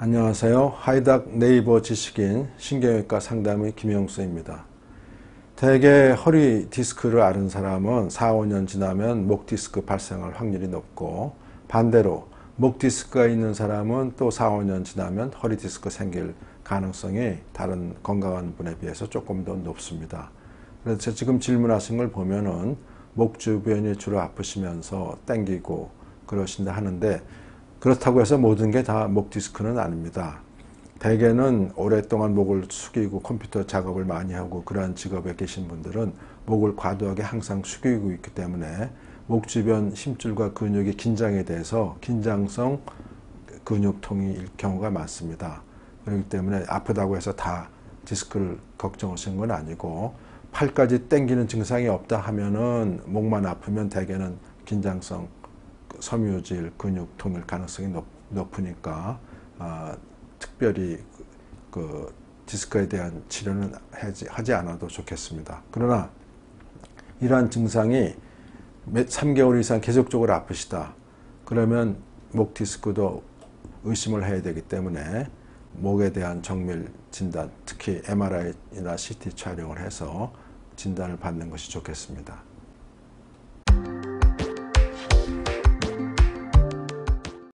안녕하세요. 하이닥 네이버 지식인 신경외과 상담의 김영수입니다. 대개 허리 디스크를 앓은 사람은 4, 5년 지나면 목 디스크 발생할 확률이 높고 반대로 목 디스크가 있는 사람은 또 4, 5년 지나면 허리 디스크 생길 가능성이 다른 건강한 분에 비해서 조금 더 높습니다. 그래서 지금 질문하신 걸 보면은 목 주변이 주로 아프시면서 땡기고 그러신다 하는데 그렇다고 해서 모든 게 다 목 디스크는 아닙니다. 대개는 오랫동안 목을 숙이고 컴퓨터 작업을 많이 하고 그러한 직업에 계신 분들은 목을 과도하게 항상 숙이고 있기 때문에 목 주변 힘줄과 근육이 긴장에 대해서 긴장성 근육통일 경우가 많습니다. 그렇기 때문에 아프다고 해서 다 디스크를 걱정하시는 건 아니고 팔까지 땡기는 증상이 없다 하면은 목만 아프면 대개는 긴장성 섬유질 근육통일 가능성이 높, 으니까 아, 특별히 그, 그, 디스크에 대한 치료는 하지, 하지 않아도 좋겠습니다. 그러나 이러한 증상이 몇 3개월 이상 계속적으로 아프시다. 그러면 목 디스크도 의심을 해야 되기 때문에 목에 대한 정밀 진단, 특히 MRI나 CT 촬영을 해서 진단을 받는 것이 좋겠습니다.